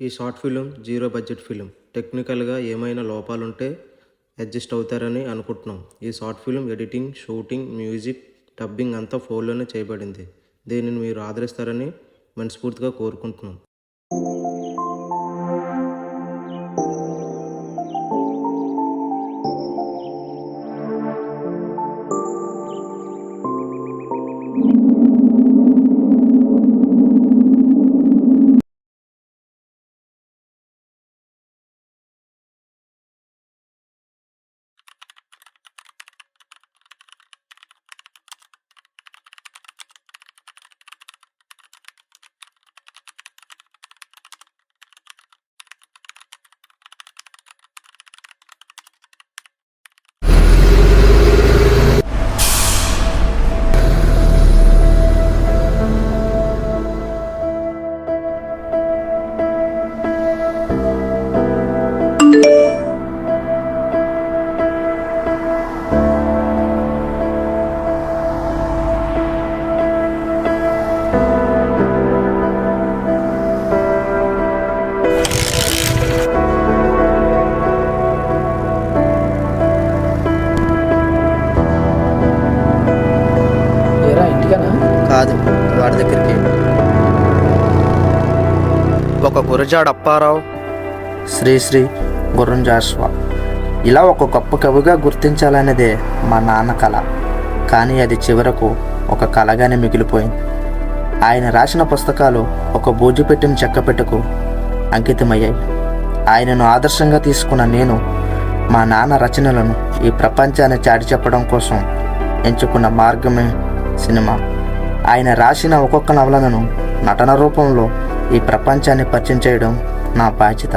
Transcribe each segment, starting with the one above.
ఈ short film zero budget film. టెక్నికల్గా ఏమైనా లోపాలుంటే అడ్జస్ట్ అవుతారని అనుకుంటున్నాం. ఈ short film editing shooting music dubbing అంతా ఫోన్లోనే చేయబడింది. దీనిని మీరు ఆదరిస్తారని మనస్ఫూర్తిగా కోరుకుంటున్నాం. ఒక గురజాడ అప్పారావు. శ్రీశ్రీ గుర్రం జాస్వా ఇలా ఒక గొప్ప కవిగా గుర్తించాలనేదే మా నాన్న కళ కానీ అది చివరకు ఒక కళగానే మిగిలిపోయింది. ఆయన రాసిన పుస్తకాలు ఒక బూజు పెట్టిన చెక్కపెట్టకు అంకితమయ్యాయి. ఆయనను ఆదర్శంగా తీసుకున్న నేను మా నాన్న రచనలను ఈ ప్రపంచాన్ని చాటి చెప్పడం కోసం ఎంచుకున్న మార్గమే సినిమా. ఆయన రాసిన ఒక్కొక్క నవలను నటన రూపంలో ఈ ప్రపంచాన్ని పరిచయం చేయడం నా బాధ్యత.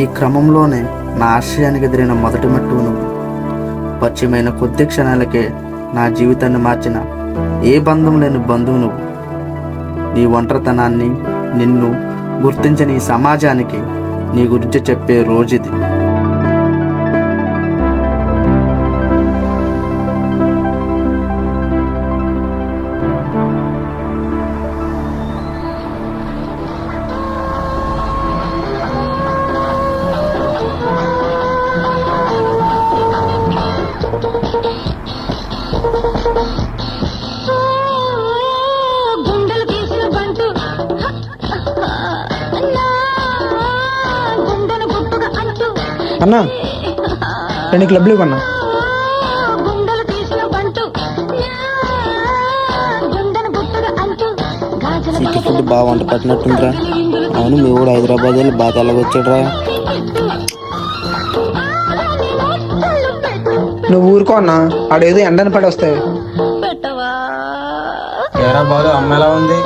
ఈ క్రమంలోనే నా ఆశయానికి ఎదిరిన మొదటి మట్టు నువ్వు పరిచయమైన కొద్ది క్షణాలకే నా జీవితాన్ని మార్చిన ఏ బంధం లేని బంధువు నువ్వు నీ ఒంటరితనాన్ని నిన్ను గుర్తించని ఈ సమాజానికి నీ గురించి చెప్పే రోజుది. గుండెలు అన్నా రెండు క్లబ్లు ఇవ్వన్నా? గుండెలు తీసిన బంటు. గుండెను గుట్టుగా అంటూ. గాజుల సిటీ ఫుడ్ బాగా వంట పట్టినట్టుందిరా. అవును మీ ఊడు హైదరాబాద్ వెళ్ళి బాగా తెల్లగొచ్చాడురా నువ్వు ఊరుకో అన్నా ఆడేదో ఎండని పడి వస్తాయి. పెట్టవా? ఏరా బాలు అమ్మ ఎలా ఉంది?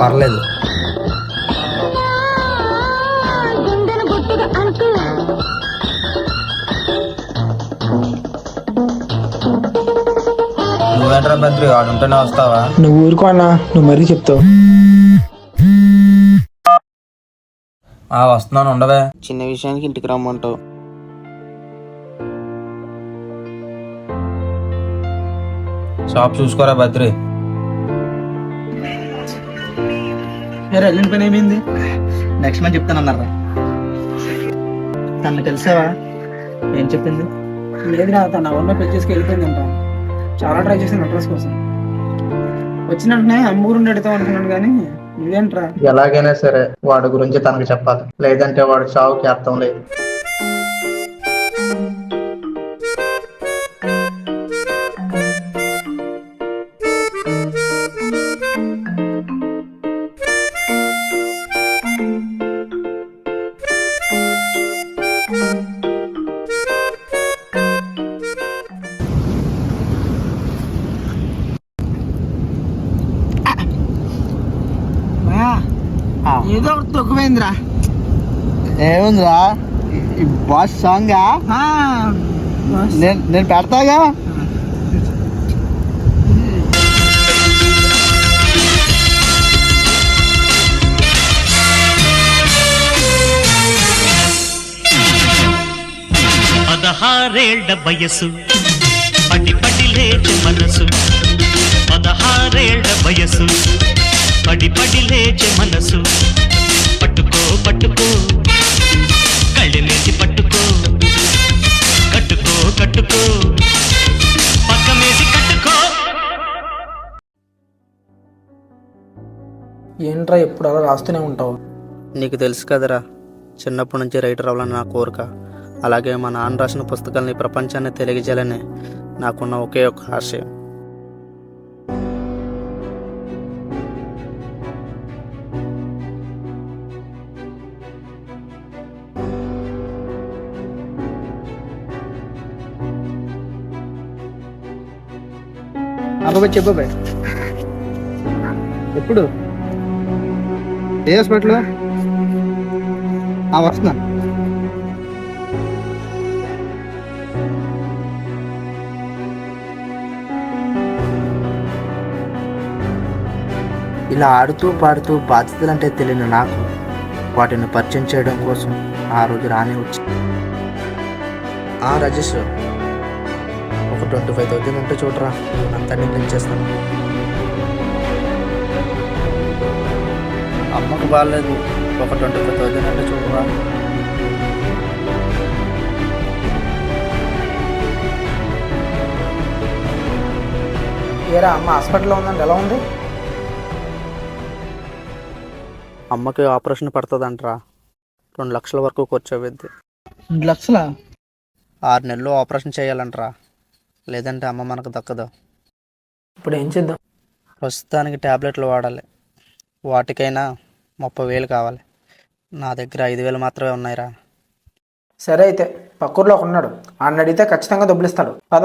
పర్లేదు. నువ్వేంట్రా బద్రి? ఆడుంటేనే వస్తావా? నువ్వు ఊరుకో అన్నా నువ్వు మరీ చెప్తావు. ఆ వస్తున్నాను ఉండవే. చిన్న విషయానికి ఇంటికి రమ్మంటావు. షాప్ చూసుకోరా బద్రి? వెళ్ళిన పని ఏమైంది నెక్స్ట్ మంత్ చెప్తాను అన్నారా తను తెలిసావా? ఏం చెప్పింది? లేదురా తన వల్ల పెళ్ళి చేసుకు వెళ్ళిపోయిందంట చాలా ట్రై చేసింది అడ్రస్ కోసం. వచ్చిన వెంటనే అమ్మూరు ఎడతాం అనుకున్నాను కానీ నువ్వేంట్రా? ఎలాగైనా సరే వాడి గురించి తనకు చెప్పాలి. లేదంటే వాడు చావుకి అర్థం లేదు. ఏదో ఒకటి ఏముందిరా? బాస్ సాంగా నేను నేను పెడతాగా? పదహారేళ్ళ వయసు పడి పడి లేచి మనసు. పదహారేళ్ళ వయసు పడి పడి లేచి మనసు ఏంట్రా ఎప్పుడు అలా రాస్తూనే ఉంటావు. నీకు తెలుసు కదరా చిన్నప్పటి నుంచి రైటర్ అవ్వాలని నా కోరిక. అలాగే మా నాన్న రాసిన పుస్తకాలని ప్రపంచాన్ని తెలియజేయాలని నాకున్న ఒకే ఒక ఆశయం. అబ్బాయి చెప్పు ఎప్పుడు? ఏ హాస్పిటల్? వస్తున్నా. ఇలా ఆడుతూ పాడుతూ బాధ్యతలంటే తెలియని నాకు వాటిని పరిచయం చేయడం కోసం ఆ రోజు రాని వచ్చి ఆ రజేష్ ఒక ట్వంటీ ఫైవ్ థౌజండ్ ఉంటే చూడరా. అంతా నేను చేస్తాను అమ్మకు బాగాలేదు. ఒక ట్వంటీ ఫైవ్ థౌజండ్ అంటే చూడరా ఏరా అమ్మ హాస్పిటల్లో ఉందండి ఎలా ఉంది? అమ్మకి ఆపరేషన్ పడుతుందంటరా. రెండు లక్షల వరకు ఖర్చు అవుద్ది రెండు లక్షలా? ఆరు నెలలు ఆపరేషన్ చేయాలంటరా. లేదంటే అమ్మ మనకు దక్కదు. ఇప్పుడు ఏం చేద్దాం? ప్రస్తుతానికి ట్యాబ్లెట్లు వాడాలి. వాటికైనా ముప్పై వేలు కావాలి. నా దగ్గర ఐదు వేలు మాత్రమే ఉన్నాయిరా. సరే అయితే పక్కూర్లో ఒక ఉన్నాడు. ఆయన అడిగితే ఖచ్చితంగా డబ్బులు ఇస్తాడు పద.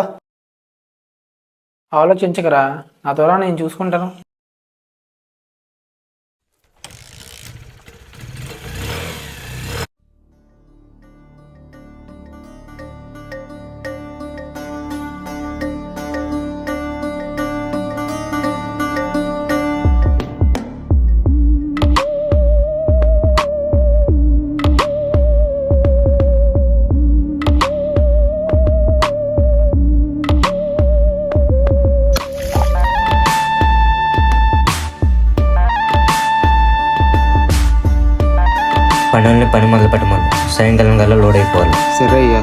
ఆలోచించకరా. నా ద్వారా నేను చూసుకుంటాను. పని మొదలు పెట్టమను. సాయంకాలం కల్లా లోడ్ అయిపోవాలి. సరే అయ్యా.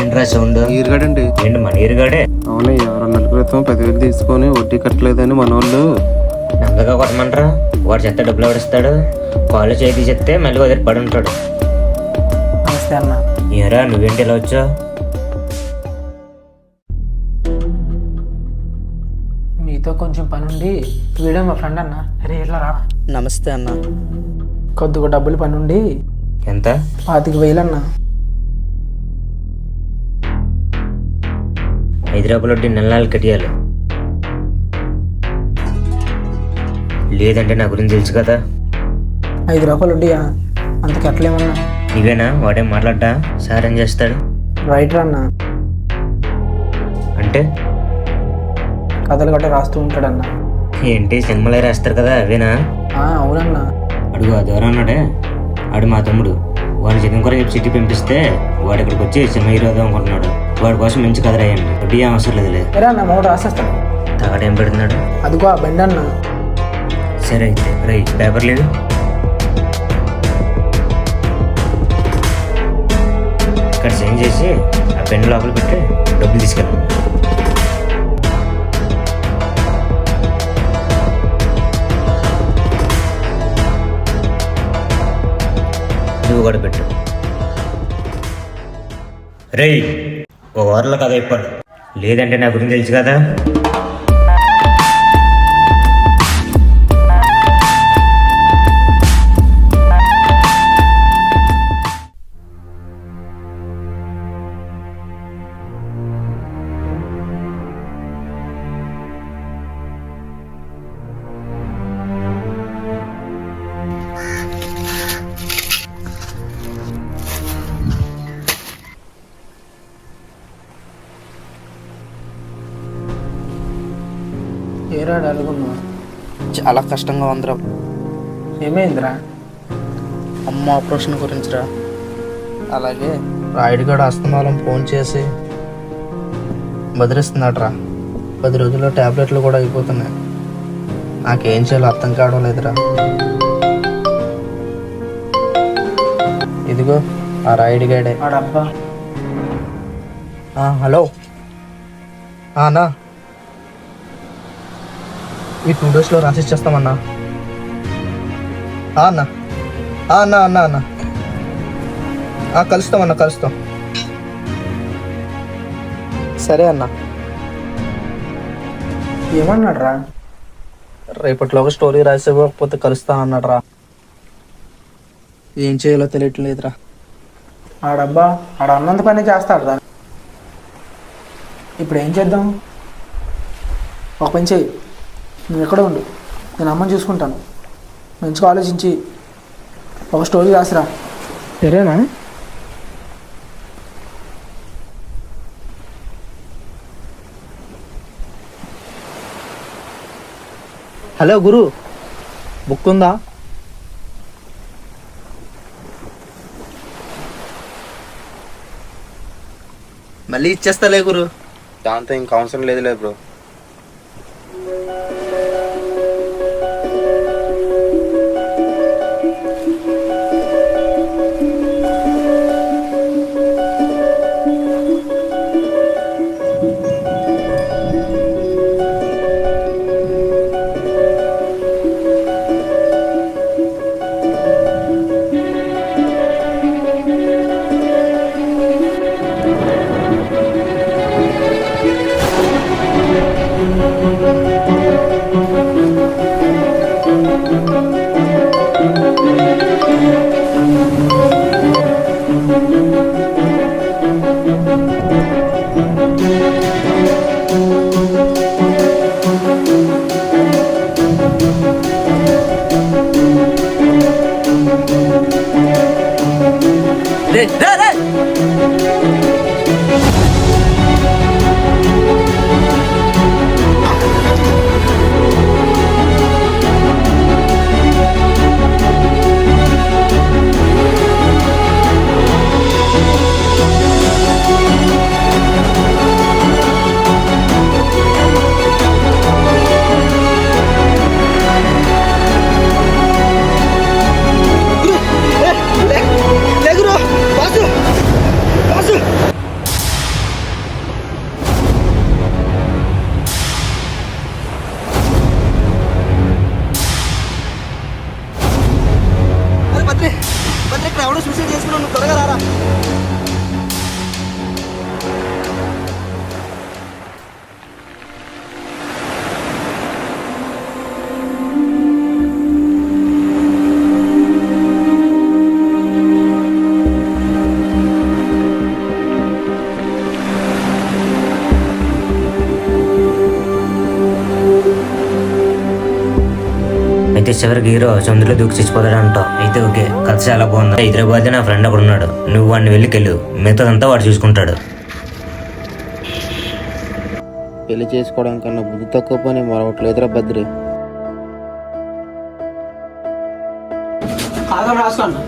ఏంట్రా సౌండ్? ఈరుగాడండి. ఏంటి మన ఈరుగాడే? అవునయ్యా రెండు నెలల క్రితం పదివేలు తీసుకొని వడ్డీ కట్టలేదని మన వాళ్ళు నందగా కొట్టమంటారా? వాడు చెత్త డబ్బులు ఎవడిస్తాడు కాళ్ళు చేతి చెప్తే మళ్ళీ వదిలి పడి ఉంటాడు. నమస్తే అన్న. ఏరా నువ్వేంటి ఇలా వచ్చావు? పని ఉండి వీడే మా ఫ్రెండ్ అన్న? అరే ఇట్లా రా. నమస్తే అన్న. కొద్దిగా డబ్బులు పని ఉండి ఎంత? పాతిక వేలు అన్న హైదరాబాద్ వడ్డీ నెల నెలలు కట్టియాలి. లేదంటే నా గురించి తెలుసు కదా? ఐదు రూపాయలు ఉండియా? అంత కట్టలేమన్నా. నీవేనా? వాడేం మాట్లాడ్డా? సార్ ఏం చేస్తాడు? రైటర్ అన్న అంటే? కథలు గట్ట రాస్తూ ఉంటాడన్న. ఏంటి సినిమాలే రాస్తారు కదా అవేనా? ఆ, అవునన్నా. అడుగు ఆ దూరం ఉన్నాడే ఆడు మా తమ్ముడు. వాడు జగన్ కూడా రేపు సిటీ పంపిస్తే వాడు ఇక్కడికి వచ్చి సినిమా హీరో అవుదాం అనుకుంటున్నాడు. వాడి కోసం మంచి కథ రాయండి. వడ్డీ ఏం అవసరం లేదులే. సరే అన్న మూడు రాసేస్తాడు తాగడేం పెడుతున్నాడు? అదిగో ఆ బండి అన్న. సరే అయితే రై పేపర్ లేదు? ఇక్కడ సైన్ చేసి ఆ పెన్ లోపల పెట్టి డబ్బులు తీసుకెళ్ళండి. నువ్వు కూడా పెట్టు రే ఓ వారంలో కథ అయిపోడు లేదంటే నా గురించి తెలుసు కదా? అడుగున్నావు చాలా కష్టంగా ఉందిరా. ఏమైందిరా? అమ్మ ఆపరేషన్ గురించిరా. అలాగే. రాయుడు గడు అస్తమానం ఫోన్ చేసి బెదిరిస్తున్నాడురా పది రోజుల్లో ట్యాబ్లెట్లు కూడా అయిపోతున్నాయి. నాకేం చేయాలో అర్థం కావడం లేదురా. ఇదిగో ఆ రాయుడు గడే హలో. అన్నా ఈ టూ డేస్లో రాసి ఇచ్చేస్తామన్నా. అన్నా. అన్నా అన్నా అన్నా. ఆ, కలుస్తామన్నా కలుస్తాం. సరే అన్నా. ఏమన్నాడు రా రేపటిలోగా స్టోరీ రాసి ఇవ్వకపోతే కలుస్తా అన్నాడు రా ఏం చేయాలో తెలియట్లేదురా ఆడబ్బా ఆడ అన్నంత పని చేస్తాడు రా ఇప్పుడు ఏం చేద్దాం? ఒక పని చేయి. నువ్వు ఎక్కడ ఉండు. నేను అమ్మని చూసుకుంటాను. మంచిగా ఆలోచించి ఒక స్టోరీ రాసిరా. సరేనా హలో గురు బుక్ ఉందా? మళ్ళీ ఇచ్చేస్తాలే గురు. దాంతో ఇంకా అవసరం లేదులే బ్రో. చివరికి హీరో సముద్రంలో దూకి చచ్చిపోతాడు అంటావు అయితే ఓకే కథ చాలా బాగుంది. హైదరాబాద్ నా ఫ్రెండ్ అక్కడ ఉన్నాడు. నువ్వు వాడిని వెళ్ళికెళ్ళు మిగతాదంతా వాడు చూసుకుంటాడు. పెళ్ళి చేసుకోవడం కన్నా బుద్ధి తక్కువ పని మరొకటి లేదురా బద్రి. కాగం రాసుకోండి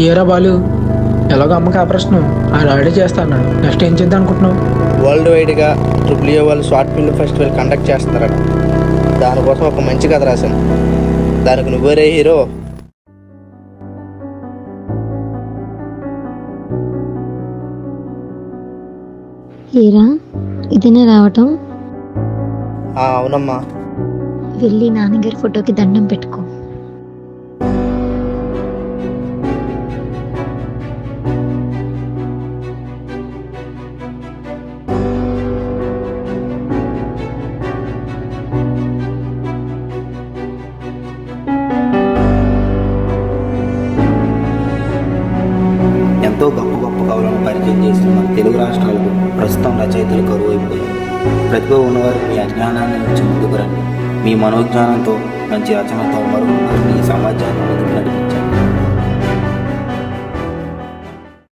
ఏరా బాలు ఎలాగో అమ్మకి ఆపరేషన్. ఆ రెడీ చేస్తా అన్నాడు నెక్స్ట్ ఏం చేద్దాం అనుకుంటున్నావు? వరల్డ్ వైడ్గా ట్రిపుల్ ఏ వాళ్ళు షార్ట్ ఫిల్మ్ ఫెస్టివల్ కండక్ట్ చేస్తున్నారట. దానికోసం ఒక మంచి కథ రాశాను. దానికి నువ్వేరే హీరో. ఏరా ఇదేనా రావటం? ఆ, అవునమ్మా. వెళ్ళి నాన్నగారి ఫోటోకి దండం పెట్టుకో. ప్రతిభ ఉన్నవారు మీ అజ్ఞానాన్ని నుంచి ముందుకు రండి మీ మనోజ్ఞానంతో మంచి రచనతో మరో మీ సమాజాన్ని